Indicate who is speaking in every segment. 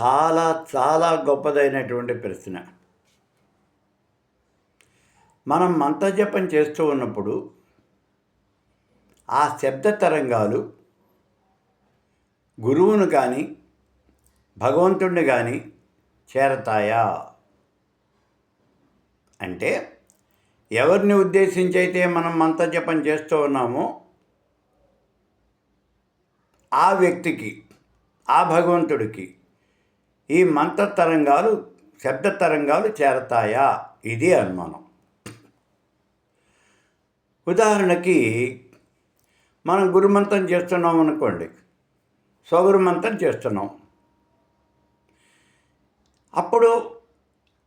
Speaker 1: చాలా చాలా గొప్పదైనటువంటి ప్రశ్న. మనం మంత్రజపం చేస్తూ ఉన్నప్పుడు ఆ శబ్ద తరంగాలు గురువును కానీ భగవంతుడిని కానీ చేరతాయా? అంటే ఎవరిని ఉద్దేశించి అయితే మనం మంత్రజపం చేస్తూ ఉన్నామో ఆ వ్యక్తికి ఆ భగవంతుడికి ఈ మంత్ర తరంగాలు శబ్ద తరంగాలు చేరతాయా? ఇది అనుమానం. ఉదాహరణకి మనం గురుమంత్రం చేస్తున్నాం అనుకోండి. స్వగురు మంత్రం చేస్తున్నాం. అప్పుడు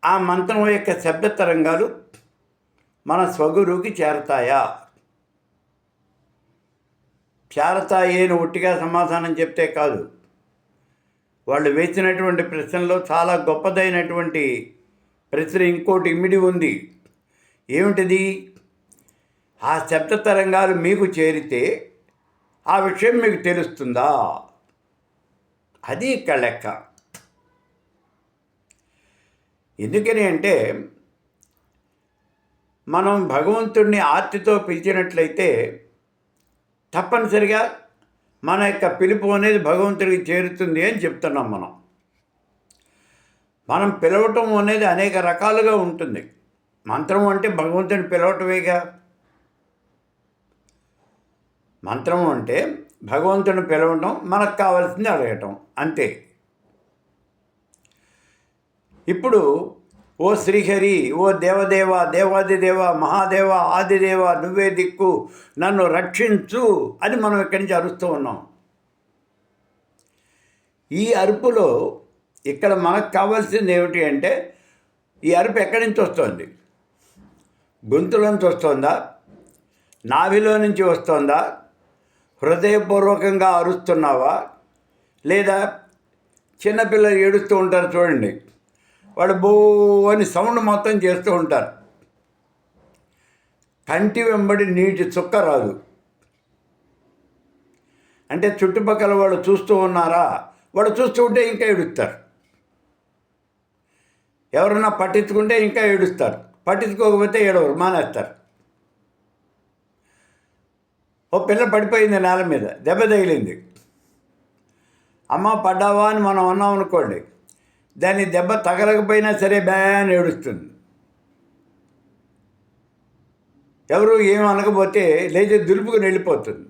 Speaker 1: ఆ మంత్రం యొక్క శబ్ద తరంగాలు మన స్వగురువుకి చేరతాయా? చేరతాయి అని ఒట్టిగా సమాధానం చెప్తే కాదు. వాళ్ళు వేసినటువంటి ప్రశ్నలో చాలా గొప్పదైనటువంటి ప్రశ్న ఇంకోటి ఇమిడి ఉంది. ఏమిటిది? ఆ శబ్ద తరంగాలు మీకు చేరితే ఆ విషయం మీకు తెలుస్తుందా? అది ఇక్కడ లెక్క. ఎందుకని అంటే మనం భగవంతుడిని ఆర్తితో పిలిచినట్లయితే తప్పనిసరిగా మన యొక్క పిలుపు అనేది భగవంతుడికి చేరుతుంది అని చెప్తున్నాం మనం. మనం పిలవటం అనేది అనేక రకాలుగా ఉంటుంది. మంత్రం అంటే భగవంతుని పిలవటమేగా? మంత్రం అంటే భగవంతుని పిలవటం మనకు కావాల్సింది అడగటం అంతే. ఇప్పుడు ఓ శ్రీహరి ఓ దేవదేవ దేవాదిదేవ మహాదేవ ఆదిదేవ నువ్వే దిక్కు నన్ను రక్షించు అని మనం ఇక్కడి నుంచి అరుస్తూ ఉన్నాం. ఈ అరుపులో ఇక్కడ మనకు కావాల్సింది ఏమిటి అంటే ఈ అరుపు ఎక్కడి నుంచి వస్తుంది? గొంతులో నుంచి వస్తుందా? నాభిలో నుంచి వస్తుందా? హృదయపూర్వకంగా అరుస్తున్నావా? లేదా చిన్నపిల్లలు ఏడుస్తూ ఉంటారు చూడండి. వాడు బో అని సౌండ్ మొత్తం చేస్తూ ఉంటారు. కంటి వెంబడి నీటి చుక్క రాదు. అంటే చుట్టుపక్కల వాళ్ళు చూస్తూ ఉన్నారా? వాడు చూస్తూ ఉంటే ఇంకా ఏడుస్తారు. ఎవరన్నా పట్టించుకుంటే ఇంకా ఏడుస్తారు. పట్టించుకోకపోతే ఏడవరు మానేస్తారు. ఓ పిల్ల పడిపోయింది నేల మీద దెబ్బ తగిలింది. అమ్మ పడ్డావా అని మనం అన్నాం అనుకోండి. దాని దెబ్బ తగలకపోయినా సరే బ్యాన్ ఏడుస్తుంది. ఎవరు ఏం అనకపోతే లేచి దులుపుకుని వెళ్ళిపోతుంది.